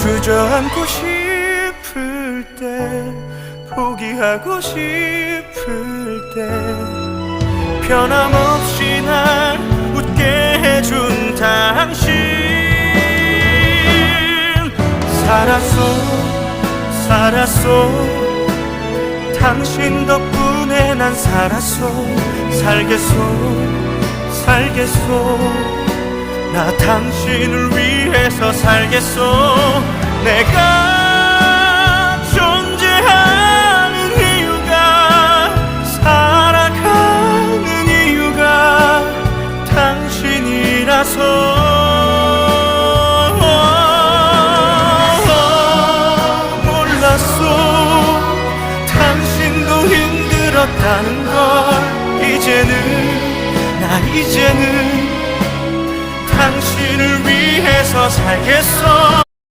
주저앉고 싶을 때 포기하고 싶을 때 변함없이 날 웃게 해준 당신. 살았어 살았어 당신 덕분에 난 살았어 살겠어 살겠어 나 당신을 위해서 살겠어 내가 존재하는 이유가 살아가는 이유가 당신이라서. 몰랐어 당신도 힘들었다는 걸 이제는 나 이제는 살겠어.